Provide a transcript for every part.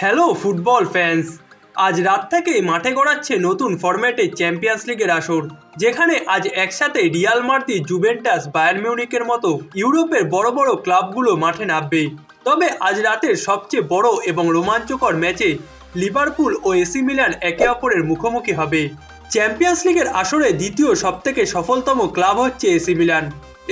Hello football fans, আজ রাত থেকেই মাঠে গড়াচ্ছে নতুন ফরম্যাটে চ্যাম্পিয়ন্স লিগের আসর, যেখানে আজ একসাথে রিয়াল মার্তি জুভেন্টাস বায়ার মিউনিকের মতো ইউরোপের বড় বড় ক্লাবগুলো মাঠে নামবে। তবে আজ রাতের সবচেয়ে বড় এবং রোমাঞ্চকর ম্যাচে লিভারপুল ও এসি মিলান একে অপরের মুখোমুখি হবে। চ্যাম্পিয়ন্স লিগের আসরে দ্বিতীয় সবথেকে সফলতম ক্লাব হচ্ছে এসি মিলান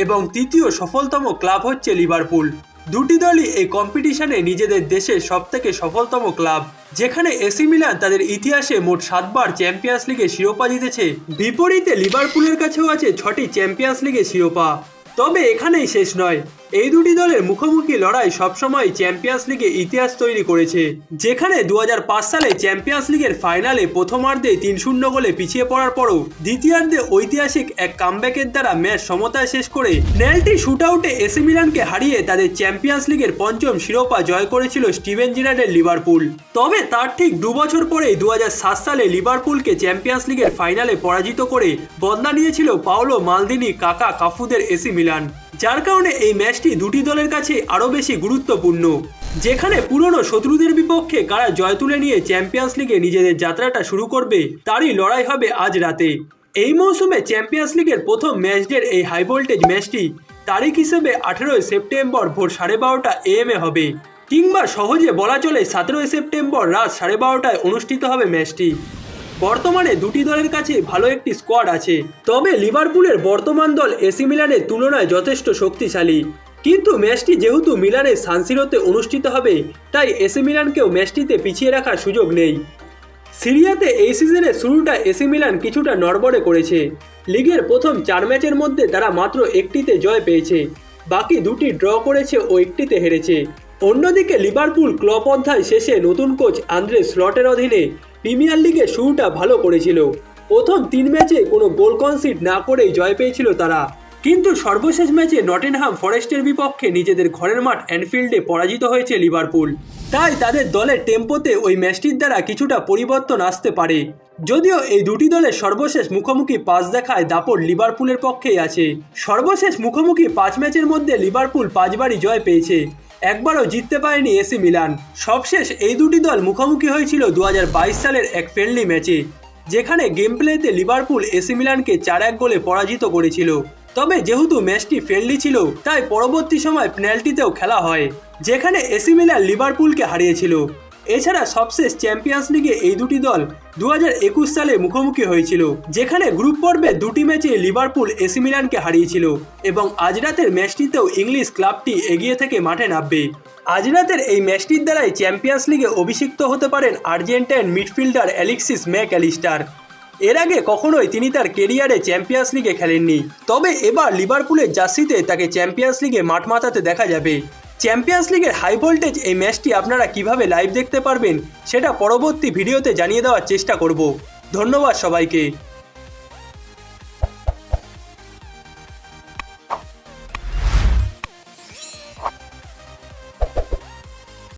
এবং তৃতীয় সফলতম ক্লাব হচ্ছে লিভারপুল। দুটি দলই এই কম্পিটিশনে নিজেদের দেশের সবথেকে সফলতম ক্লাব যেখানে এসি মিলান তাদের ইতিহাসে মোট সাতবার চ্যাম্পিয়ন্স লিগে শিরোপা জিতেছে। বিপরীতে লিভারপুলের কাছেও আছে ছটি চ্যাম্পিয়ন্স লিগে শিরোপা। তবে এখানেই শেষ নয়। এই দুটি দলের মুখোমুখি লড়াই সবসময় চ্যাম্পিয়ন্স লিগে ইতিহাস তৈরি করেছে, যেখানে দু হাজার পাঁচ সালে চ্যাম্পিয়ন্স লিগের ফাইনালে প্রথমার্ধে তিন শূন্য গোলে পিছিয়ে পড়ার পরও দ্বিতীয়ার্ধে ঐতিহাসিক এক কামব্যাকের দ্বারা ম্যাচ সমতায় শেষ করে নেলটি শুটআউটে এসি মিলানকে হারিয়ে তাদের চ্যাম্পিয়ন্স লিগের পঞ্চম শিরোপা জয় করেছিল স্টিভেন জিরার্ডের লিভারপুল তবে তার ঠিক দু বছর পরেই দু হাজার সাত সালে লিভারপুলকে চ্যাম্পিয়ন্স লিগের ফাইনালে পরাজিত করে বদলা নিয়েছিল পাওলো মালদিনি কাকা কাফুদের এসি মিলান যার কারণে এই ম্যাচটি দুটি দলের কাছে আরও বেশি গুরুত্বপূর্ণ। যেখানে পুরনো শত্রুদের বিপক্ষে কারা জয় তুলে নিয়ে চ্যাম্পিয়ন্স লিগে নিজেদের যাত্রাটা শুরু করবে, তারই লড়াই হবে আজ রাতে। এই মৌসুমে চ্যাম্পিয়ন্স লিগের প্রথম ম্যাচ ডের এই হাই ভোল্টেজ ম্যাচটি তারিখ হিসেবে আঠেরোই সেপ্টেম্বর ভোর সাড়ে বারোটা এম এ হবে, কিংবা সহজে বলা চলে সতেরোই সেপ্টেম্বর রাত সাড়ে বারোটায় অনুষ্ঠিত হবে ম্যাচটি। বর্তমানে দুটি দলের কাছে ভালো একটি স্কোয়াড আছে। তবে লিভারপুলের বর্তমান দল এসি মিলানের তুলনায় যথেষ্ট শক্তিশালী। কিন্তু ম্যাচটি যেহেতু মিলানের সানসিরোতে অনুষ্ঠিত হবে, তাই এসি মিলানকেও ম্যাচটিতে পিছিয়ে রাখার সুযোগ নেই। সিরিয়াতে এই সিজনের শুরুটা এসি মিলান কিছুটা নড়বড়ে করেছে। লিগের প্রথম চার ম্যাচের মধ্যে তারা মাত্র একটিতে জয় পেয়েছে। বাকি দুটি ড্র করেছে ও একটিতে হেরেছে। অন্যদিকে লিভারপুল ক্লব অধ্যায় শেষে নতুন কোচ আন্দ্রে স্লটের অধীনে প্রিমিয়ার লিগে শুরুটা ভালো করেছিল। প্রথম তিন ম্যাচে কোনো গোল কনসিড না করেই জয় পেয়েছিল তারা। কিন্তু সর্বশেষ ম্যাচে নটেনহাম ফরেস্টের বিপক্ষে নিজেদের ঘরের মাঠ অ্যানফিল্ডে পরাজিত হয়েছে লিভারপুল। তাই তাদের দলের টেম্পোতে ওই ম্যাচটির দ্বারা কিছুটা পরিবর্তন আসতে পারে। যদিও এই দুটি দলের সর্বশেষ মুখোমুখি পাঁচ দেখায় দাপট লিভারপুলের পক্ষেই আছে। সর্বশেষ মুখোমুখি পাঁচ ম্যাচের মধ্যে লিভারপুল পাঁচবারই জয় পেয়েছে। একবারও জিততে পারেনি এসি মিলান। সবশেষ এই দুটি দল মুখোমুখি হয়েছিল দু হাজার বাইশ সালের এক ফ্রেন্ডলি ম্যাচে, যেখানে গেম প্লেতে লিভারপুল এসি মিলানকে চার এক গোলে পরাজিত করেছিল। তবে যেহেতু ম্যাচটি ফ্রেন্ডলি ছিল, তাই পরবর্তী সময় পেনাল্টিতেও খেলা হয়, যেখানে এসি মিলান লিভারপুলকে হারিয়েছিল। এছাড়া সবশেষ চ্যাম্পিয়ন্স লিগে এই দুটি দল দু হাজার একুশ সালে মুখোমুখি হয়েছিল, যেখানে গ্রুপ পর্বে দুটি ম্যাচে লিভারপুল এসি মিলানকে হারিয়েছিল এবং আজ রাতের ম্যাচটিতেও ইংলিশ ক্লাবটি এগিয়ে থেকে মাঠে নামবে। আজ রাতের এই ম্যাচটির দ্বারাই চ্যাম্পিয়ন্স লিগে অভিষিক্ত হতে পারেন Argentine midfielder Alexis Mac Allister এর আগে কখনোই তিনি তার কেরিয়ারে চ্যাম্পিয়ন্স লিগে খেলেননি, তবে এবার লিভারপুলের জার্সিতে তাকে চ্যাম্পিয়ন্স লিগে মাঠ মাতাতে দেখা যাবে। চ্যাম্পিয়ন্স লিগের হাই ভোল্টেজ এই ম্যাচটি আপনারা কীভাবে লাইভ দেখতে পারবেন, সেটা পরবর্তী ভিডিওতে জানিয়ে দেওয়ার চেষ্টা করব। ধন্যবাদ সবাইকে।